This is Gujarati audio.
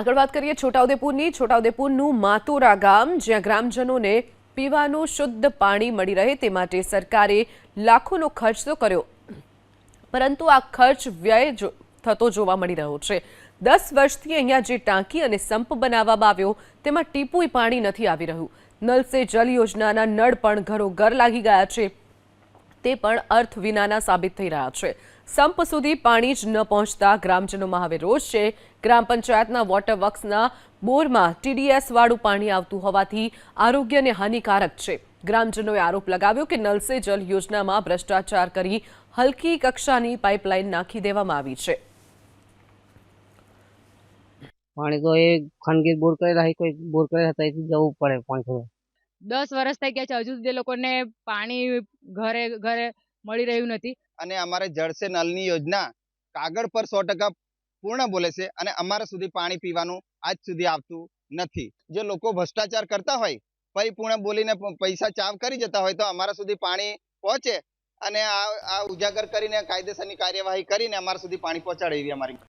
આગળ વાત કરીએ છોટાઉદેપુરની. છોટાઉદેપુરનું માતોરા ગામ, જ્યાં ગ્રામજનોને પીવાનું શુદ્ધ પાણી મળી રહે તે માટે સરકારે લાખોનો ખર્ચ તો કર્યો. પરંતુ આ ખર્ચ વ્યય થતો જોવા મળી રહ્યો છે. દસ વર્ષથી અહીંયા જે ટાંકી અને સંપ બનાવવામાં આવ્યો, તેમાં ટીપુય પાણી નથી આવી રહ્યું. નલ જલ યોજનાના નળ પણ ઘરોઘર લાગી ગયા છે. તે પણ અર્થ વિનાના સાબિત થઈ રહ્યા છે. સંપ સુધી પાણી જ ન પહોંચતા ગ્રામજનોમાં હવે રોષ છે. ગ્રામ પંચાયતના વોટર વર્ક્સના બોરમાં ટીડીએસ વાળું પાણી આવતું હોવાથી આરોગ્યને હાનિકારક છે. ગ્રામજનોએ આરોપ લગાવ્યો કે નલ જલ યોજનામાં ભ્રષ્ટાચાર કરી હલકી કક્ષાની પાઇપલાઇન નાખી દેવામાં આવી છે. પાણી તો એ ખાનગી બોર કરેલા કોઈ બોર કરેલા હતા જવું પડે પાણી દસ વર્ષ થઈ ગયા છે, હજુ સુધી લોકોને પાણી ઘરે ઘરે મળી રહ્યું નથી. અને અમારે જળસે નલની યોજના કાગળ પર સો પૂર્ણ બોલે છે અને અમારા સુધી પાણી પીવાનું આજ સુધી આવતું નથી. જે લોકો ભ્રષ્ટાચાર કરતા હોય પરિપૂર્ણ બોલીને પૈસા ચાવ કરી જતા હોય તો અમારા સુધી પાણી પહોંચે અને આ ઉજાગર કરીને કાયદેસરની કાર્યવાહી કરીને અમારા સુધી પાણી પહોંચાડે એવી અમારી